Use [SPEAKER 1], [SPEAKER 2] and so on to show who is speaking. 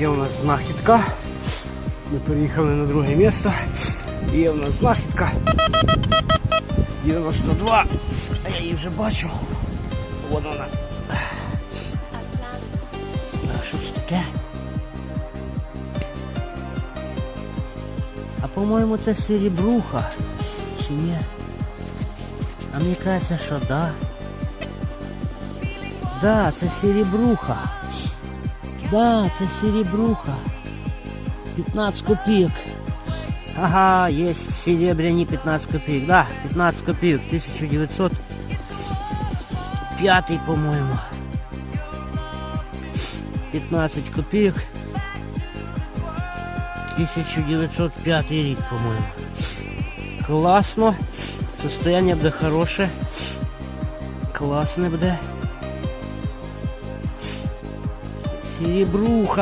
[SPEAKER 1] Є у нас знахідка. Ми переїхали на друге місто. Є у нас знахідка. 92. А я її вже бачу. Вон вона. А що це таке? А по-моєму це серебруха. Чи ні? А мені кажеться, що да. Да, це серебруха. Да, це серебруха. 15 копеек. Ага, есть серебряні 15 копеек. Да, 15 копеек. 1905, по-моему. 15 копеек. 1905 рік, по-моєму. Класно. Состояние буде хороше. Класне буде. Серебруха